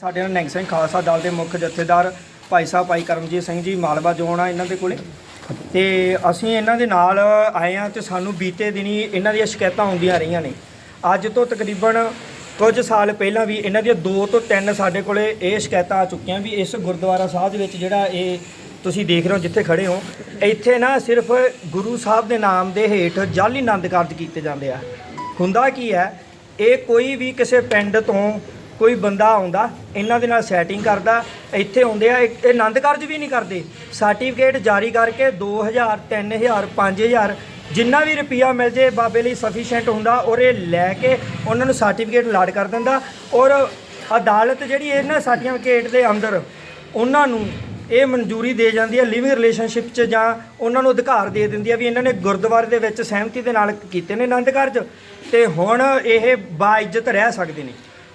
ਸਾਡੇ ਨਾਲ ਨਿਹੰਗ ਸਿੰਘ ਖਾਲਸਾ ਦਲ ਦੇ ਮੁੱਖ ਜਥੇਦਾਰ ਭਾਈ ਸਾਹਿਬ ਭਾਈ ਕਰਮਜੀਤ ਸਿੰਘ ਜੀ ਮਾਲਵਾ ਜੋਨ ਆ ਇਹਨਾਂ ਦੇ ਕੋਲੇ। ਤੇ ਅਸੀਂ ਇਹਨਾਂ ਦੇ ਨਾਲ ਆਏ ਆ ਤੇ ਸਾਨੂੰ ਬੀਤੇ ਦਿਨੀ ਇਹਨਾਂ ਦੀਆਂ ਸ਼ਿਕਾਇਤਾਂ ਆਉਂਦੀਆਂ ਰਹੀਆਂ ਨੇ। ਅੱਜ ਤੋਂ ਤਕਰੀਬਨ ਕੁਝ ਸਾਲ ਪਹਿਲਾਂ ਵੀ ਇਹਨਾਂ ਦੀਆਂ ਦੋ ਤੋਂ ਤਿੰਨ ਸਾਡੇ ਕੋਲੇ ਇਹ ਸ਼ਿਕਾਇਤਾਂ ਆ ਚੁੱਕੀਆਂ ਵੀ ਇਸ ਗੁਰਦੁਆਰਾ ਸਾਹਿਬ ਦੇ ਵਿੱਚ ਜਿਹੜਾ ਇਹ ਤੁਸੀਂ ਦੇਖ ਰਹੇ ਹੋ ਜਿੱਥੇ ਖੜੇ ਹੋ, ਇੱਥੇ ਨਾ ਸਿਰਫ ਗੁਰੂ ਸਾਹਿਬ ਦੇ ਨਾਮ ਦੇ ਹੇਠ ਜਾਲੀ ਆਨੰਦ ਕਾਰਜ ਕੀਤੇ ਜਾਂਦੇ ਆ। ਹੁੰਦਾ ਕੀ ਹੈ, ਇਹ ਕੋਈ ਵੀ ਕਿਸੇ ਪਿੰਡ ਤੋਂ ਕੋਈ ਬੰਦਾ ਆਉਂਦਾ, ਇਹਨਾਂ ਦੇ ਨਾਲ ਸੈਟਿੰਗ ਕਰਦਾ, ਇੱਥੇ ਆਉਂਦੇ ਆ, ਇਹ ਆਨੰਦ ਕਾਰਜ ਵੀ ਨਹੀਂ ਕਰਦੇ। ਸਰਟੀਫਿਕੇਟ ਜਾਰੀ ਕਰਕੇ 2000 3000 5000 ਜਿੰਨਾ ਵੀ ਰੁਪਿਆ ਮਿਲ ਜੇ, ਬਾਬੇ ਲਈ ਸਫੀਸ਼ੀਐਂਟ ਹੁੰਦਾ, ਔਰ ਇਹ ਲੈ ਕੇ ਉਹਨਾਂ ਨੂੰ ਸਰਟੀਫਿਕੇਟ ਲਾਡ ਕਰ ਦਿੰਦਾ। ਔਰ ਅਦਾਲਤ ਜਿਹੜੀ ਇਹਨਾਂ ਸਰਟੀਫਿਕੇਟ ਦੇ ਅੰਦਰ, ਉਹਨਾਂ ਨੂੰ ਇਹ ਮਨਜ਼ੂਰੀ ਦੇ ਜਾਂਦੀ ਹੈ ਲਿਵਿੰਗ ਰਿਲੇਸ਼ਨਸ਼ਿਪ 'ਚ ਜਾਂ ਉਹਨਾਂ ਨੂੰ ਅਧਿਕਾਰ ਦੇ ਦਿੰਦੀ ਹੈ ਵੀ ਇਹਨਾਂ ਨੇ ਗੁਰਦੁਆਰੇ ਦੇ ਵਿੱਚ ਸਹਿਮਤੀ ਦੇ ਨਾਲ ਕੀਤੇ ਨੇ ਆਨੰਦ ਕਾਰਜ। ਤੇ ਹੁਣ ਇਹ ਬਾਇੱਜ਼ਤ ਰਹਿ ਸਕਦੇ ਨੇ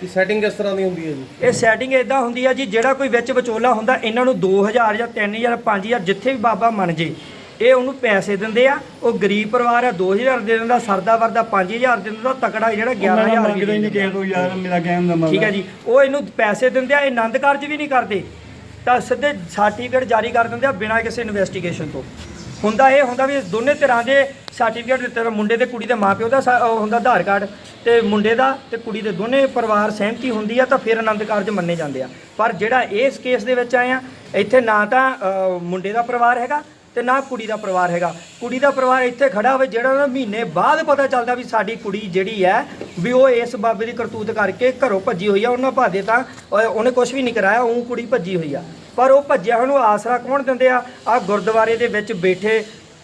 ਕਿ ਸੈਟਿੰਗ ਕਿਸ ਤਰ੍ਹਾਂ ਦੀ ਹੁੰਦੀ ਹੈ ਜੀ। ਇਹ ਸੈਟਿੰਗ ਇਦਾਂ ਹੁੰਦੀ ਆ ਜੀ ਜਿਹੜਾ ਕੋਈ ਵਿੱਚ ਵਿਚੋਲਾ ਹੁੰਦਾ ਇਹਨਾਂ ਨੂੰ 2000 ਜਾਂ 3000 5000 ਜਿੱਥੇ ਵੀ ਬਾਬਾ ਮੰਨ ਜੇ ਇਹ ਉਹਨੂੰ ਪੈਸੇ ਦਿੰਦੇ ਆ। ਉਹ ਗਰੀਬ ਪਰਿਵਾਰ ਆ 2000 ਦੇ ਦਿੰਦਾ ਸਰਦਾ ਵਰਦਾ 5000 ਦੇ ਦਿੰਦਾ ਤਕੜਾ ਜਿਹੜਾ 11000 ਮੰਗਦਾ ਹੀ ਨਹੀਂ ਕਿਸੇ ਤੋਂ ਯਾਰ ਮੇਰਾ ਗੇਮ ਦਾ ਮਤਲਬ ਠੀਕ ਹੈ ਜੀ ਉਹ ਇਹਨੂੰ ਪੈਸੇ ਦਿੰਦੇ ਆ ਇਹ ਆਨੰਦ ਕਾਰਜ ਵੀ ਨਹੀਂ ਕਰਦੇ। ਤਾਂ ਸਿੱਧੇ ਸਰਟੀਫਿਕੇਟ ਜਾਰੀ ਕਰ ਦਿੰਦੇ ਆ ਬਿਨਾਂ ਕਿਸੇ ਇਨਵੈਸਟੀਗੇਸ਼ਨ ਤੋਂ। ਹੁੰਦਾ ਇਹ ਹੁੰਦਾ ਵੀ ਦੋਨੇ ਤਰ੍ਹਾਂ ਦੇ ਸਰਟੀਫਿਕੇਟ ਦਿੱਤਾ ਹੋਏ, ਮੁੰਡੇ ਤੇ ਕੁੜੀ ਦੇ ਮਾਪਿਓ ਦਾ ਸਾ- ਉਹ ਹੁੰਦਾ ਆਧਾਰ ਕਾਰਡ ਤੇ ਮੁੰਡੇ ਦਾ ਤੇ ਕੁੜੀ ਦੇ ਦੋਨੇ ਪਰਿਵਾਰ ਸਹਿਮਤੀ ਹੁੰਦੀ ਆ ਤਾਂ ਫਿਰ ਆਨੰਦ ਕਾਰਜ ਮੰਨੇ ਜਾਂਦੇ ਆ। ਪਰ ਜਿਹੜਾ ਇਸ ਕੇਸ ਦੇ ਵਿੱਚ ਆਏ ਆ ਇੱਥੇ ਨਾ ਤਾਂ ਅ, ਮੁੰਡੇ ਦਾ ਪਰਿਵਾਰ ਹੈਗਾ ਤੇ ਨਾ ਕੁੜੀ ਦਾ ਪਰਿਵਾਰ ਹੈਗਾ। ਕੁੜੀ ਦਾ ਪਰਿਵਾਰ ਇੱਥੇ ਖੜਾ ਹੋਵੇ ਜਿਹੜਾ ਉਹਨਾਂ ਮਹੀਨੇ ਬਾਅਦ ਪਤਾ ਚੱਲਦਾ ਵੀ ਸਾਡੀ ਕੁੜੀ ਜਿਹੜੀ ਹੈ ਵੀ ਉਹ ਇਸ ਬਾਬੇ ਦੀ ਕਰਤੂਤ ਕਰਕੇ ਘਰੋਂ ਭੱਜੀ ਹੋਈ ਆ ਉਹਨਾਂ ਭਾਦੇ ਤਾਂ ਉਹ- ਉਹਨੇ ਕੁਝ ਵੀ ਨਹੀਂ ਕਰਾਇਆ ਉਹ ਕੁੜੀ ਭੱਜੀ ਹੋਈ ਆ। ਪਰ ਉਹ ਭੱਜਿਆ ਉਹਨੂੰ ਆਸਰਾ ਕੌਣ ਦਿੰਦੇ ਆ? ਆ ਗੁਰਦੁਆਰੇ ਦੇ ਵਿੱਚ ਬੈਠੇ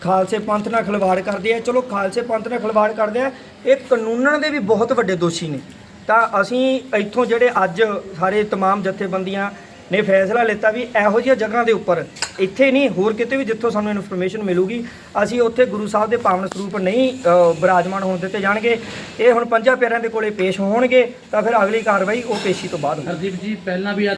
ਖਾਲਸੇ ਪੰਥ ਨਾਲ ਖਿਲਵਾੜ ਕਰਦੇ ਆ ਚਲੋ ਖਾਲਸੇ ਪੰਥ ਨਾਲ ਖਿਲਵਾੜ ਕਰਦੇ ਆ ਇਹ ਕਾਨੂੰਨਾਂ ਦੇ ਵੀ ਬਹੁਤ ਵੱਡੇ ਦੋਸ਼ੀ ਨੇ ਤਾਂ ਅਸੀਂ ਇੱਥੋਂ ਜਿਹੜੇ ਅੱਜ ਸਾਰੇ तमाम ਜਥੇਬੰਦੀਆਂ ਨੇ ਫੈਸਲਾ ਲਿੱਤਾ ਵੀ ਇਹੋ ਜਿਹੀਆਂ ਜਗ੍ਹਾ ਦੇ ਉੱਪਰ ਇੱਥੇ ਨਹੀਂ ਹੋਰ ਕਿਤੇ ਵੀ ਜਿੱਥੋਂ ਸਾਨੂੰ ਇਨਫੋਰਮੇਸ਼ਨ ਮਿਲੂਗੀ ਅਸੀਂ ਉੱਥੇ ਗੁਰੂ ਸਾਹਿਬ ਦੇ ਪਾਵਨ ਸਰੂਪ ਨਹੀਂ ਅ, ਬਿਰਾਜਮਾਨ ਹੋਣ ਦਿੱਤੇ ਜਾਣਗੇ ਇਹ ਹੁਣ ਪੰਜਾਂ ਪਿਆਰਿਆਂ ਦੇ ਕੋਲੇ ਪੇਸ਼ ਹੋਣਗੇ ਤਾਂ ਫਿਰ ਅਗਲੀ ਕਾਰਵਾਈ ਉਹ ਪੇਸ਼ੀ ਤੋਂ ਬਾਅਦ ਹੋਊਗੀ ਹਰਦੀਪ ਜੀ ਪਹਿਲਾਂ ਵੀ